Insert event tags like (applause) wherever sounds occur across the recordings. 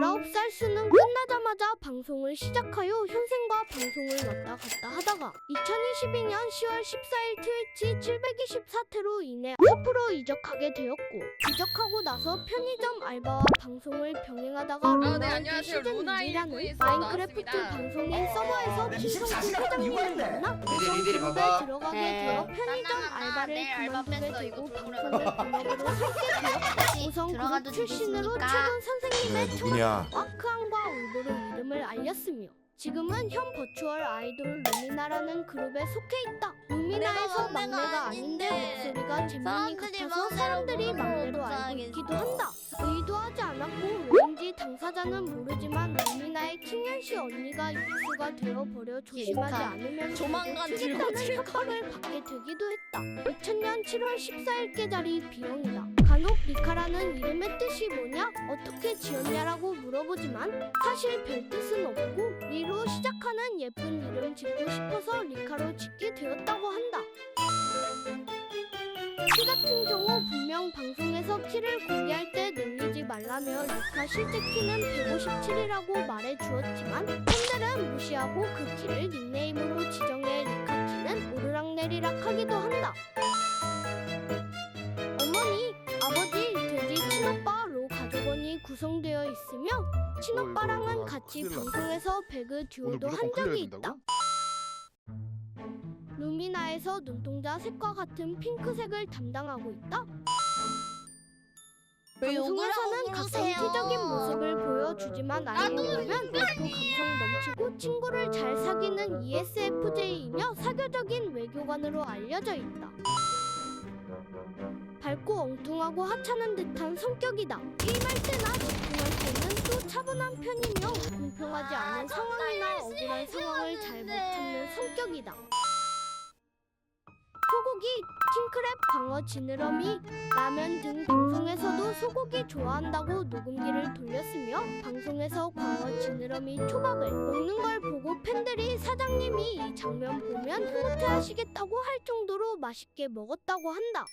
19살 수능 끝나자마자 방송을 시작하여 현생과 방송을 왔다 갔다 하다가 2022년 10월 14일 트위치 724태로 인해 섭으로 이적하게 되었고 이적하고 나서 편의점 알바와 방송을 병행하다가 아, 네, 안녕하세요. 시즌 로나 2라는 일부에서 마인크래프트 나왔습니다. 방송인 서버에서 네, 김성수 24시간 회장님을 만나 니들이, 봐봐. 들어가게 네. 되어 편의점 나나나나, 알바를 내일 알바 그만두게 뺐어, 이거 되고. 방송을 본업으로 살게 (laughs) 되었고 우선 들어가도 그룹 출신으로? 최근 선생님의 그래, 누구냐? 와크함과 울보로 이름을 알렸으며 지금은 현 버추얼 아이돌 루미나라는 그룹에 속해 있다. 루미 내가 막내가 막내가 아닌데 아닌데 목소리가 재민이 사람들이 같아서 막내라고 사람들이 막내로 알고 어떡하겠어. 있기도 한다. 의도하지 않았고 왠지 당사자는 모르지만 루미나의 킹현 씨 언니가 입수가 되어버려 조심하지 그러니까 않으면 조만간 들고 치겠다는 칠 협박을 받게 되기도 했다. 2000년 7월 14일 깨자리 비용이다. 간혹 리카라는 이름의 뜻이 뭐냐? 어떻게 지었냐라고 물어보지만 사실 별 뜻은 없고 리로 시작하는 예쁜 이름 짓고 싶어서 리카로 짓게 되었다고 한다. 키 같은 경우 분명 방송에서 키를 공개할 때 놀리지 말라며 리카 실제 키는 157이라고 말해 주었지만 팬들은 무시하고 그 키를 닉네임으로 지정해 리카 키는 오르락내리락 하기도 한다. 어머니, 아버지, 돼지 친오빠로 가족원이 구성되어 있으며 친오빠랑은 이거 같이. 방송에서 배그 듀오도 한 적이 있다. 루미나에서 눈동자 색과 같은 핑크색을 담당하고 있다. 왜 욕을 방송에서는 그러세요? 가성치적인 모습을 보여주지만 아니면 또 감성 넘치고 친구를 잘 사귀는 ESFJ이며 사교적인 외교관으로 알려져 있다. 밝고 엉뚱하고 하찮은 듯한 성격이다. 게임할 때나 집중할 때는 또 차분한 편이며 공평하지 않은 상황이나 억울한 상황을 잘못 참는 성격이다. 소고기, 킹크랩, 광어, 지느러미, 라면 등 방송에서도 소고기 좋아한다고 녹음기를 돌렸으며 방송에서 광어, 지느러미, 초밥을 먹는 걸 보고 팬들이 사장님이 이 장면 보면 흐뭇해하시겠다고 할 정도로 맛있게 먹었다고 한다.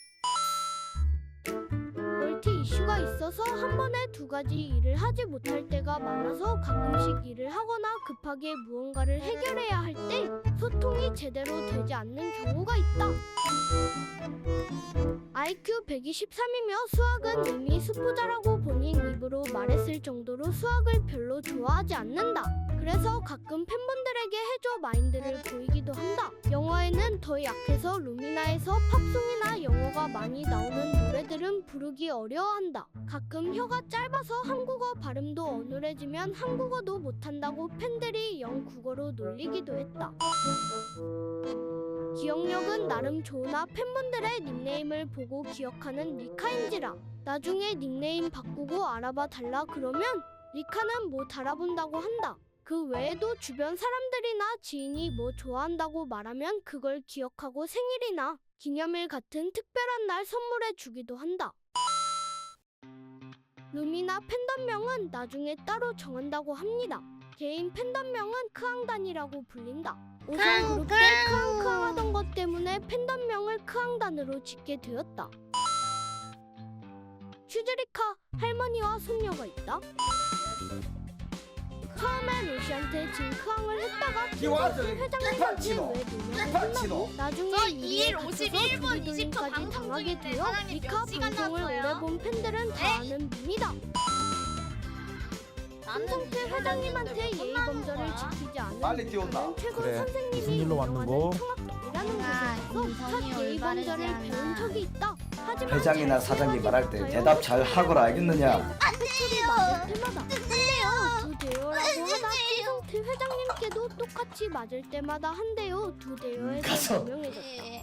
멀티 이슈가 있어서 한 번에 두 가지 일을 하지 못할 때가 많아서 가끔씩 일을 하거나 급하게 무언가를 해결해야 할 때 소통이 제대로 되지 않는 경우가 있다. IQ 123이며 수학은 이미 수포자라고 본인 입으로 말했을 정도로 수학을 별로 좋아하지 않는다. 그래서 가끔 팬분들에게 해줘 마인드를 보이기도 한다. 영어에는 더 약해서 루미나에서 팝송이나 영어가 많이 나오는 노래들은 부르기 어려워한다. 가끔 혀가 짧아서 한국어 발음도 어눌해지면 한국어도 못한다고 팬들이 영국어로 놀리기도 했다. 기억력은 나름 좋으나 팬분들의 닉네임을 보고 기억하는 리카인지라 나중에 닉네임 바꾸고 알아봐 달라 그러면 리카는 뭐 달아본다고 한다. 그 외에도 주변 사람들이나 지인이 뭐 좋아한다고 말하면 그걸 기억하고 생일이나 기념일 같은 특별한 날 선물해 주기도 한다. 루미나 팬덤명은 나중에 따로 정한다고 합니다. 개인 팬덤명은 크앙단이라고 불린다. 우선 그룹 때 크앙크앙 하던 것 때문에 팬덤명을 크앙단으로 짓게 되었다. 슈즈리카 할머니와 손녀가 있다. 처음에 루시한테 진 크앙을 했다가 기와드, 깨판치노, 깨판치노. 나중에 저 일에 2일 갇혀서 51분 조기 20초 돌림까지 방송 중인데 되어 몇 시간 방송을? 오래 본 팬들은 다 네? 아는. 나는 홍성태 회장님한테 예의 범절을 지키지 않은 띄웠나? 최고 선생님이 일로 왔는 거? 청학이라는 아, 곳에서 첫 예의 범절을. 배운 적이 있다. 회장이나 잘 사장이 말할 때 대답 잘 하거라 알겠느냐? 맞을 때마다 하다 홍성태 회장님께도 똑같이 맞을 때마다 한 대요 두 대요에서 가서. 유명해졌다. 예.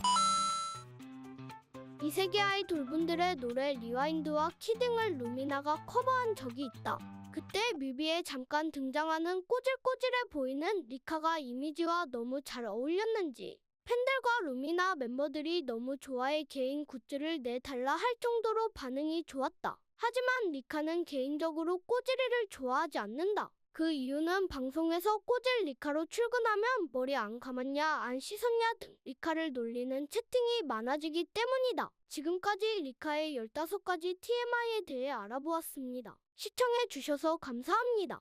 이 세계 아이 돌분들의 노래 리와인드와 키딩을 루미나가 커버한 적이 있다. 그때 뮤비에 잠깐 등장하는 꼬질꼬질해 보이는 리카가 이미지와 너무 잘 어울렸는지 팬들과 루미나 멤버들이 너무 좋아해 개인 굿즈를 내달라 할 정도로 반응이 좋았다. 하지만 리카는 개인적으로 꼬지리를 좋아하지 않는다. 그 이유는 방송에서 꼬질 리카로 출근하면 머리 안 감았냐, 안 씻었냐 등 리카를 놀리는 채팅이 많아지기 때문이다. 지금까지 리카의 15가지 TMI에 대해 알아보았습니다. 시청해 주셔서 감사합니다.